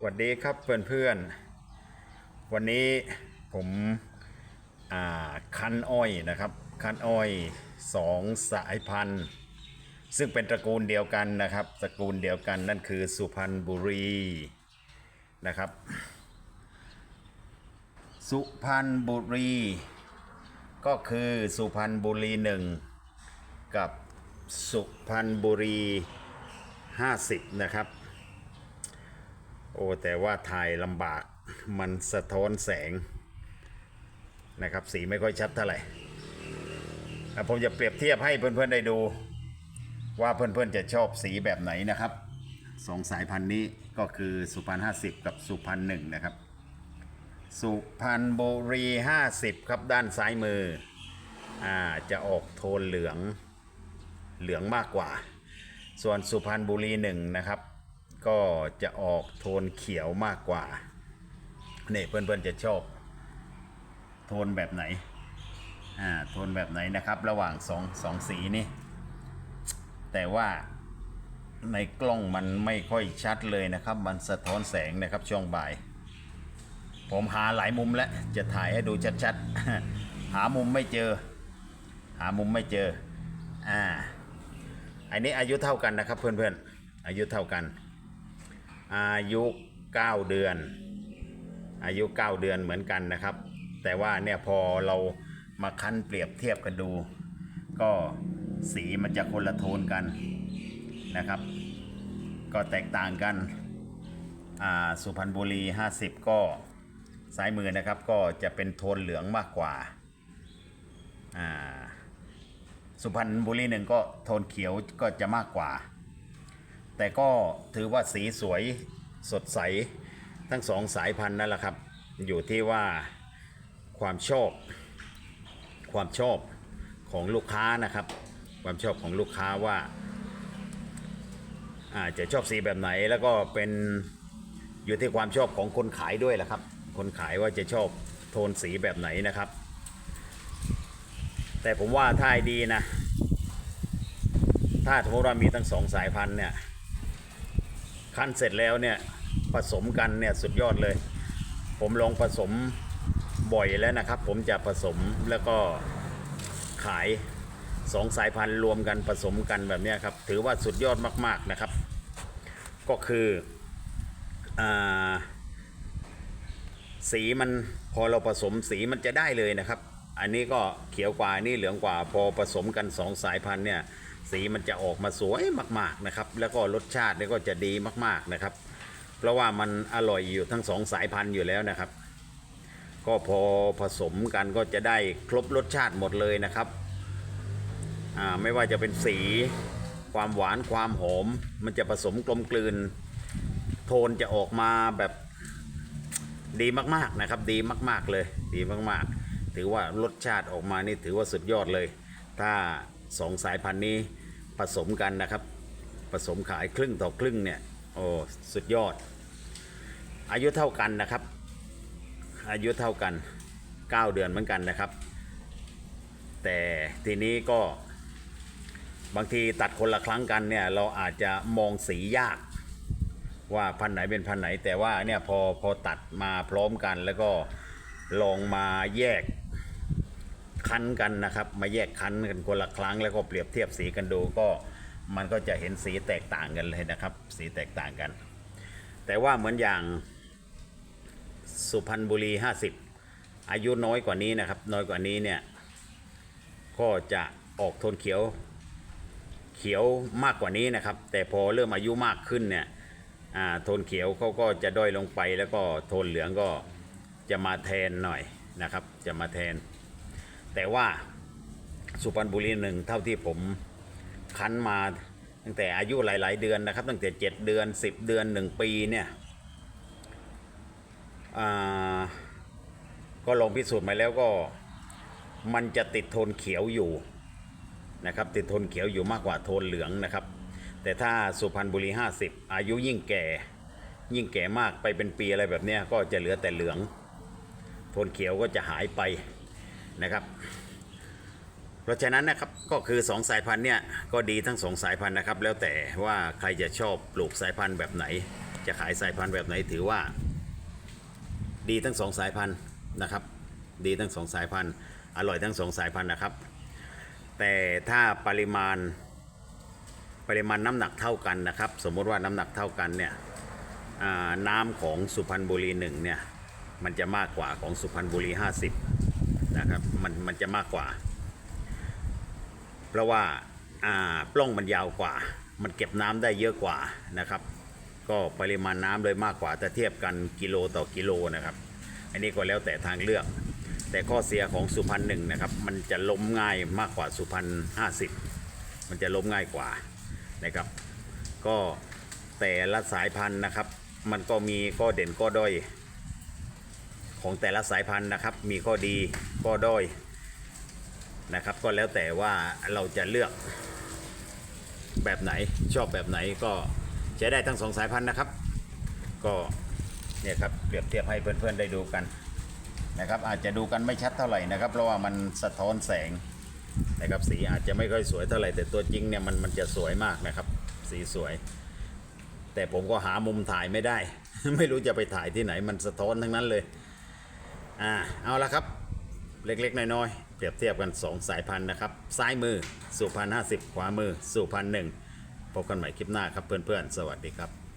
สวัสดีครับเพื่อนๆ วันนี้ผมคันอ้อยนะครับ คันอ้อยสองสายพันธุ์ ซึ่งเป็นตระกูลเดียวกันนะครับ ตระกูลเดียวกันนั่นคือสุพรรณบุรีนะครับ สุพรรณบุรี ก็คือสุพรรณบุรีหนึ่งกับสุพรรณบุรี 50 นะครับ โอ้แต่ว่าถ่ายลำบากมันสะท้อนแสงนะครับ สีไม่ค่อยชัดเท่าไหร่อะผมจะเปรียบเทียบให้เพื่อนๆได้ดู ว่าเพื่อนๆจะชอบสีแบบไหนนะครับสองสายพันธุ์นี้ก็คือสุพรรณห้าสิบกับสุพรรณหนึ่งนะครับ สุพรรณบุรีห้าสิบครับด้านซ้ายมืออ่าจะออกโทนเหลืองเหลืองมากกว่า ส่วนสุพรรณบุรีหนึ่งนะครับ ก็จะออกโทนเขียวมากกว่าเนี่ยเพื่อนๆจะชอบ โทนแบบไหนอ่าโทนแบบไหนนะครับ ระหว่างสองสองสีนี้แต่ว่าในกล้องมันไม่ค่อยชัดเลยนะครับ มันสะท้อนแสงนะครับช่วงบ่าย ผมหาหลายมุมแล้วจะถ่ายให้ดูชัดๆ หามุมไม่เจอ หามุมไม่เจออ่าอันนี้อายุเท่ากันนะครับเพื่อนๆอายุเท่ากัน อายุ 9 เดือน อายุ 9 เดือนเหมือนกันนะครับ แต่ว่าเนี่ยพอเรามาคั้นเปรียบเทียบกันดู ก็สีมันจะคนละโทนกันนะครับ ก็แตกต่างกันสุพรรณบุรี 50 ก็ซ้ายมือนะครับก็จะเป็นโทนเหลืองมากกว่า สุพรรณบุรีหนึ่งก็โทนเขียวก็จะมากกว่า แต่ก็ถือว่าสีสวยสดใสทั้งสองสายพันธุ์นั่นแหละครับ อยู่ที่ว่าความชอบ ความชอบของลูกค้านะครับ ความชอบของลูกค้าว่าอาจะชอบสีแบบไหนแล้วก็เป็นอยู่ที่ความชอบของคนขายด้วยแหละครับ คนขายว่าจะชอบโทนสีแบบไหนนะครับ แต่ผมว่าถ้าดีนะ ถ้าสมมติว่ามีทั้งสองสายพันธุ์เนี่ย คั้นเสร็จแล้วเนี่ยผสมกันเนี่ยสุดยอดเลย ผมลองผสมบ่อยแล้วนะครับ ผมจะผสมแล้วก็ขายสองสายพันธุ์รวมกันผสมกันแบบนี้ครับ ถือว่าสุดยอดมากๆนะครับ ก็คืออสีมันพอเราผสมสีมันจะได้เลยนะครับ อันนี้ก็เขียวกว่านี่เหลืองกว่า พอผสมกันสองสายพันธุ์เนี่ย สีมันจะออกมาสวยมาก ๆนะครับ แล้วก็รสชาตินี่ก็จะดีมากๆนะครับ เพราะว่ามันอร่อยอยู่ทั้งสองสายพันธุ์อยู่แล้วนะครับ ก็พอผสมกันก็จะได้ครบรสชาติหมดเลยนะครับอ่าไม่ว่าจะเป็นสีความหวานความหอม มันจะผสมกลมกลืน โทนจะออกมาแบบดีมากๆนะครับ ดีมาก ๆ เลย ดีมากๆ ถือว่ารสชาติออกมานี่ถือว่าสุดยอดเลย ถ้าสองสายพันธุ์นี้ ผสมกันนะครับ ผสมขายครึ่งต่อครึ่งเนี่ยโอ้สุดยอด อายุเท่ากันนะครับ อายุเท่ากัน 9 เดือนเหมือนกันนะครับ แต่ทีนี้ก็บางทีตัดคนละครั้งกันเนี่ยเราอาจจะมองสียาก ว่าพันไหนเป็นพันไหน แต่ว่าเนี่ยพอพอตัดมาพร้อมกันแล้วก็ลองมาแยก คั้นกันนะครับ มาแยกคั้นกันคนละครั้งแล้วก็เปรียบเทียบสีกันดูก็มันก็จะเห็นสีแตกต่างกันเลยนะครับ สีแตกต่างกัน แต่ว่าเหมือนอย่างสุพรรณบุรี 50 อายุน้อยกว่านี้นะครับ น้อยกว่านี้เนี่ยก็จะออกโทนเขียวเขียวมากกว่านี้นะครับ แต่พอเริ่มอายุมากขึ้นเนี่ยโทนเขียวเขาก็จะด้อยลงไปแล้วก็โทนเหลืองก็จะมาแทนหน่อยนะครับ จะมาแทน แต่ว่าสุพรรณบุรีหนึ่งเท่าที่ผมคันมาตั้งแต่อายุหลาย ๆ เดือนนะครับ ตั้งแต่7เดือน10เดือน1ปีเนี่ยอ่าก็ลองพิสูจน์มาแล้วก็มันจะติดโทนเขียวอยู่นะครับติดโทนเขียวอยู่มากกว่าโทนเหลืองนะครับ แต่ถ้าสุพรรณบุรี 50 อายุยิ่งแก่ ยิ่งแก่มากไปเป็นปีอะไรแบบนี้ก็จะเหลือแต่เหลือง โทนเขียวก็จะหายไป นะครับ เพราะฉะนั้นนะครับก็คือ 2 สายพันธุ์เนี่ยก็ดีทั้ง 2 สายพันธุ์นะครับ แล้วแต่ว่าใครจะชอบปลูกสายพันธุ์แบบไหน จะขายสายพันธุ์แบบไหนถือว่า ดีทั้งสองสายพันธุ์นะครับ ดีทั้งสองสายพันธุ์อร่อยทั้งสองสายพันธุ์นะครับ แต่ถ้าปริมาณปริมาณน้ำหนักเท่ากันนะครับ สมมติว่าน้ำหนักเท่ากันเนี่ยน้ำของสุพรรณบุรีหนึ่งเนี่ยมันจะมากกว่าของสุพรรณบุรี 50 นะครับ มันมันจะมากกว่า เพราะว่าอ่าปล้องมันยาวกว่า มันเก็บน้ำได้เยอะกว่านะครับ ก็ปริมาณน้ำเลยมากกว่า แต่เทียบกันกิโลต่อกิโลนะครับ อันนี้ก็แล้วแต่ทางเลือก แต่ข้อเสียของสุพรรณหนึ่งนะครับ มันจะล้มง่ายมากกว่าสุพรรณห้าสิบมันจะล้มง่ายกว่านะครับ ก็แต่ละสายพันธุ์นะครับ มันก็มีข้อเด่นข้อด้อย ของแต่ละสายพันธุ์นะครับ มีข้อดีข้อด้อยนะครับ ก็แล้วแต่ว่าเราจะเลือกแบบไหนชอบแบบไหนก็ใช้ได้ทั้งสองสายพันธุ์นะครับ ก็เนี่ยครับเปรียบเทียบให้เพื่อนๆได้ดูกันนะครับอาจจะดูกันไม่ชัดเท่าไหร่นะครับ เพราะว่ามันสะท้อนแสงนะครับสีอาจจะไม่ค่อยสวยเท่าไหร่แต่ตัวจริงเนี่ยมันมันจะสวยมากนะครับ สีสวย แต่ผมก็หามุมถ่ายไม่ได้ ไม่รู้จะไปถ่ายที่ไหนมันสะท้อนทั้งนั้นเลย อ่าเอาละครับเล็กๆน้อยๆเปรียบเทียบกัน 2 สายพันธุ์นะครับ ซ้ายมือสุพรรณ50ขวามือสุพรรณหนึ่งพบกันใหม่คลิปหน้าครับเพื่อนๆ สวัสดีครับ